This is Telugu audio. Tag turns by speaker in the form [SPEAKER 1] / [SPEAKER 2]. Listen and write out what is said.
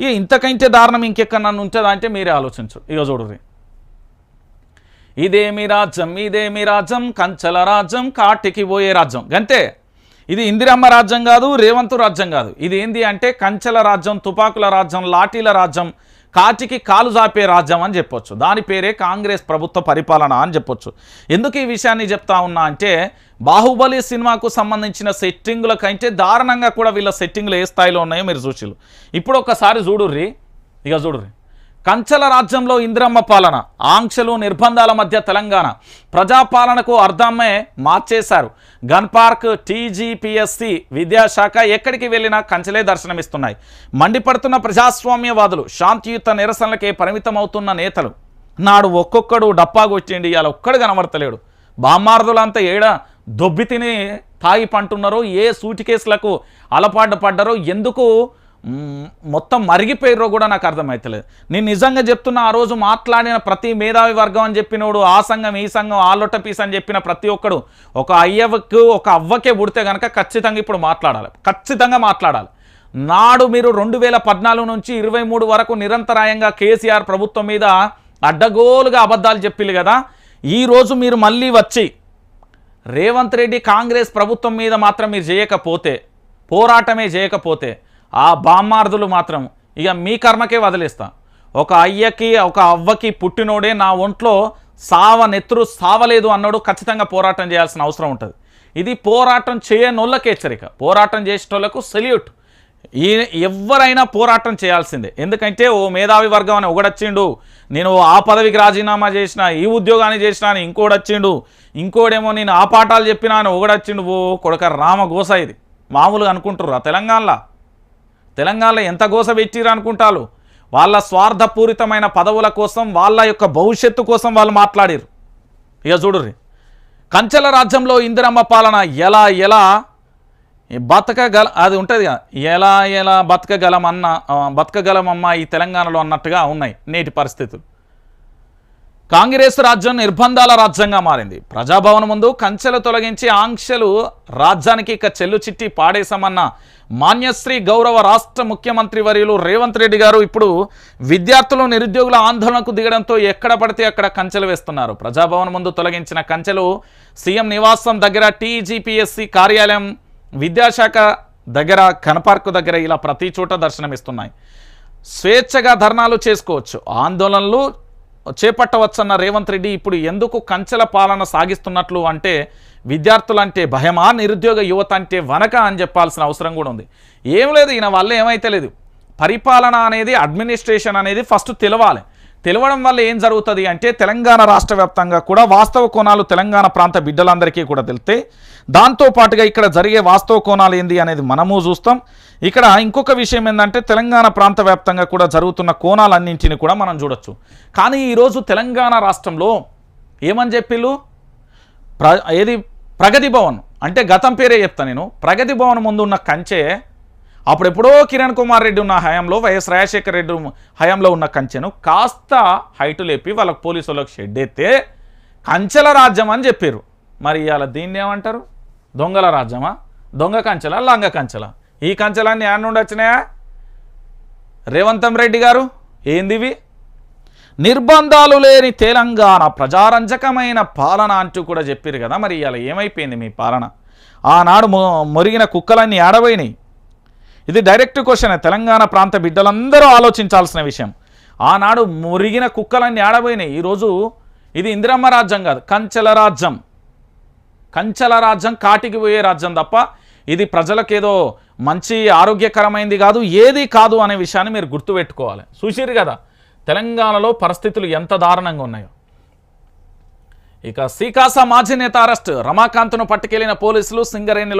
[SPEAKER 1] ఇక ఇంతకంటే దారుణం ఇంకెక్కడన్నా ఉంటుందా అంటే మీరే ఆలోచించు. ఇక చూడరు ఇదేమి రాజ్యం ఇదేమి రాజ్యం కంచల రాజ్యం కాటికి పోయే రాజ్యం. అంతే ఇది ఇందిరమ్మ రాజ్యం కాదు రేవంతు రాజ్యం కాదు. ఇది ఏంది అంటే కంచెల రాజ్యం తుపాకుల రాజ్యం లాఠీల రాజ్యం కాటికి కాలు జాపే రాజ్యం అని చెప్పొచ్చు. దాని పేరే కాంగ్రెస్ ప్రభుత్వ పరిపాలన అని చెప్పొచ్చు. ఎందుకు ఈ విషయాన్ని చెప్తా ఉన్నా అంటే బాహుబలి సినిమాకు సంబంధించిన సెట్టింగుల కంటే దారుణంగా కూడా వీళ్ళ సెట్టింగ్లు ఏ స్థాయిలో ఉన్నాయో మీరు చూసిళ్ళు ఇప్పుడు ఒకసారి చూడుర్రి. ఇక చూడుర్రి. కంచల రాజ్యంలో ఇందిరమ్మ పాలన ఆంక్షలు నిర్బంధాల మధ్య తెలంగాణ. ప్రజాపాలనకు అర్థమే మార్చేశారు. గన్ పార్క్ టీజీపీఎస్సి విద్యాశాఖ ఎక్కడికి వెళ్ళినా కంచెలే దర్శనమిస్తున్నాయి. మండిపడుతున్న ప్రజాస్వామ్యవాదులు శాంతియుత నిరసనలకే పరిమితమవుతున్న నేతలు. నాడు ఒక్కొక్కడు డప్పా కొట్టిండి ఇవాళ ఒక్కడు కనబడతలేడు. బామ్మార్దులంతా ఏడ దొబ్బి తిని తాగి పంటున్నారో ఏ సూటికేసులకు అలపాటు పడ్డారో ఎందుకు మొత్తం మరిగిపోయారో కూడా నాకు అర్థమవుతలేదు నేను నిజంగా చెప్తున్నా ఆ రోజు మాట్లాడిన ప్రతి మేధావి వర్గం అని చెప్పినోడు ఆ సంఘం ఈ సంఘం ఆ పీస్ అని చెప్పిన ప్రతి ఒక్కడు ఒక అయ్యవకు ఒక అవ్వకే పుడితే కనుక ఖచ్చితంగా ఇప్పుడు మాట్లాడాలి. ఖచ్చితంగా మాట్లాడాలి. నాడు మీరు రెండు వేల పద్నాలుగు నుంచి ఇరవై మూడు వరకు నిరంతరాయంగా కేసీఆర్ ప్రభుత్వం మీద అడ్డగోలుగా అబద్ధాలు చెప్పిల్లు కదా. ఈరోజు మీరు మళ్ళీ వచ్చి రేవంత్ రెడ్డి కాంగ్రెస్ ప్రభుత్వం మీద మాత్రం మీరు చేయకపోతే పోరాటమే చేయకపోతే ఆ బామ్మార్దులు మాత్రం ఇక మీ కర్మకే వదిలేస్తా. ఒక అయ్యకి ఒక అవ్వకి పుట్టినోడే నా ఒంట్లో సావ నెత్తురు సావలేదు అన్నాడు ఖచ్చితంగా పోరాటం చేయాల్సిన అవసరం ఉంటుంది. ఇది పోరాటం చేయనోళ్ళకి హెచ్చరిక. పోరాటం చేసేటోళ్ళకు సెల్యూట్. ఈ ఎవరైనా పోరాటం చేయాల్సిందే. ఎందుకంటే ఓ మేధావి వర్గం అని ఒకడొచ్చిండు నేను ఆ పదవికి రాజీనామా చేసిన ఈ ఉద్యోగాన్ని చేసిన అని ఇంకోటి వచ్చిండు ఇంకోడేమో నేను ఆ పాఠాలు చెప్పినా అని ఒకడొచ్చిండు ఓ కొడక రామ గోస ఇది. మామూలుగా అనుకుంటారు ఆ తెలంగాణలో? తెలంగాణలో ఎంత గోస పెట్టిరు అనుకుంటారు వాళ్ళ స్వార్థపూరితమైన పదవుల కోసం వాళ్ళ యొక్క భవిష్యత్తు కోసం వాళ్ళు మాట్లాడారు ఇక చూడుర్రి. కంచెల రాజ్యంలో ఇందిరమ్మ పాలన ఎలా ఎలా? బతకగల అది ఉంటుంది కదా ఎలా ఎలా బతకగలమన్న బతకగలమమ్మ ఈ తెలంగాణలో అన్నట్టుగా ఉన్నాయి నేటి పరిస్థితులు. కాంగ్రెస్ రాజ్యం నిర్బంధాల రాజ్యంగా మారింది. ప్రజాభవన్ ముందు కంచెలు తొలగించి ఆంక్షలు రాజ్యానికి ఇక చెల్లు చిట్టి పాడేశామన్న మాన్యశ్రీ గౌరవ రాష్ట్ర ముఖ్యమంత్రి వర్యులు రేవంత్ రెడ్డి గారు ఇప్పుడు విద్యార్థులు నిరుద్యోగుల ఆందోళనకు దిగడంతో ఎక్కడ పడితే అక్కడ కంచెలు వేస్తున్నారు. ప్రజాభవన్ ముందు తొలగించిన కంచెలు సీఎం నివాసం దగ్గర టీజీపీఎస్సీ కార్యాలయం విద్యాశాఖ దగ్గర కనపార్కు దగ్గర ఇలా ప్రతి చోట దర్శనమిస్తున్నాయి. స్వేచ్ఛగా ధర్నాలు చేసుకోవచ్చు. ఆందోళనలు చేపట్టవచ్చన్న రేవంత్ రెడ్డి ఇప్పుడు ఎందుకు కంచెల పాలన సాగిస్తున్నట్లు అంటే విద్యార్థులంటే భయమా నిరుద్యోగ యువత అంటే వనక అని చెప్పాల్సిన అవసరం కూడా ఉంది. ఏం లేదు ఈయన వల్ల ఏమైతే లేదు. పరిపాలన అనేది అడ్మినిస్ట్రేషన్ అనేది ఫస్ట్ తెలవాలి. తెలవడం వల్ల ఏం జరుగుతుంది అంటే తెలంగాణ రాష్ట్ర వ్యాప్తంగా కూడా వాస్తవ కోణాలు తెలంగాణ ప్రాంత బిడ్డలందరికీ కూడా తెలితే దాంతో పాటుగా ఇక్కడ జరిగే వాస్తవ కోణాలు ఏంది అనేది మనము చూస్తాం. ఇక్కడ ఇంకొక విషయం ఏంటంటే తెలంగాణ ప్రాంత వ్యాప్తంగా కూడా జరుగుతున్న కోణాలన్నింటిని కూడా మనం చూడొచ్చు. కానీ ఈరోజు తెలంగాణ రాష్ట్రంలో ఏమని చెప్పిళ్ళు? ప్ర ఏది? ప్రగతి భవన్. అంటే గతం పేరే చెప్తా నేను. ప్రగతి భవన్ ముందు ఉన్న కంచే అప్పుడెప్పుడో కిరణ్ కుమార్ రెడ్డి ఉన్న హయాంలో వైఎస్ రాజశేఖర రెడ్డి హయాంలో ఉన్న కంచెను కాస్త హైటు లేపి వాళ్ళకి పోలీసు వాళ్ళకి షెడ్ ఎత్తే కంచెల రాజ్యం అని చెప్పారు మరి ఇవాళ దీన్ని ఏమంటారు? దొంగల రాజ్యమా? దొంగ కంచెల? లంగ కంచెల? ఈ కంచెలన్నీ యాడ్ నుండి వచ్చినాయా? రేవంతం రెడ్డి గారు? ఏందివి? నిర్బంధాలు లేని తెలంగాణ ప్రజారంజకమైన పాలన అంటూ కూడా చెప్పారు కదా మరి ఇవాళ ఏమైపోయింది మీ పాలన? ఆనాడు మొరిగిన కుక్కలన్నీ ఆడబోయినాయి. ఇది డైరెక్ట్ క్వశ్చన్ తెలంగాణ ప్రాంత బిడ్డలందరూ ఆలోచించాల్సిన విషయం. ఆనాడు మురిగిన కుక్కలన్నీ ఆడబోయినాయి. ఈరోజు ఇది ఇందిరమ్మ రాజ్యం కాదు కంచెల రాజ్యం. కంచెల రాజ్యం కాటికి పోయే రాజ్యం తప్ప ఇది ప్రజలకేదో మంచి ఆరోగ్యకరమైంది కాదు ఏది కాదు అనే విషయాన్ని మీరు గుర్తుపెట్టుకోవాలి. చూసిరు కదా తెలంగాణలో పరిస్థితులు ఎంత దారుణంగా ఉన్నాయో. ఇక సీకాసా మాజీ నేత అరెస్ట్. రమాకాంత్ను పట్టుకెళ్ళిన పోలీసులు సింగరేణిలో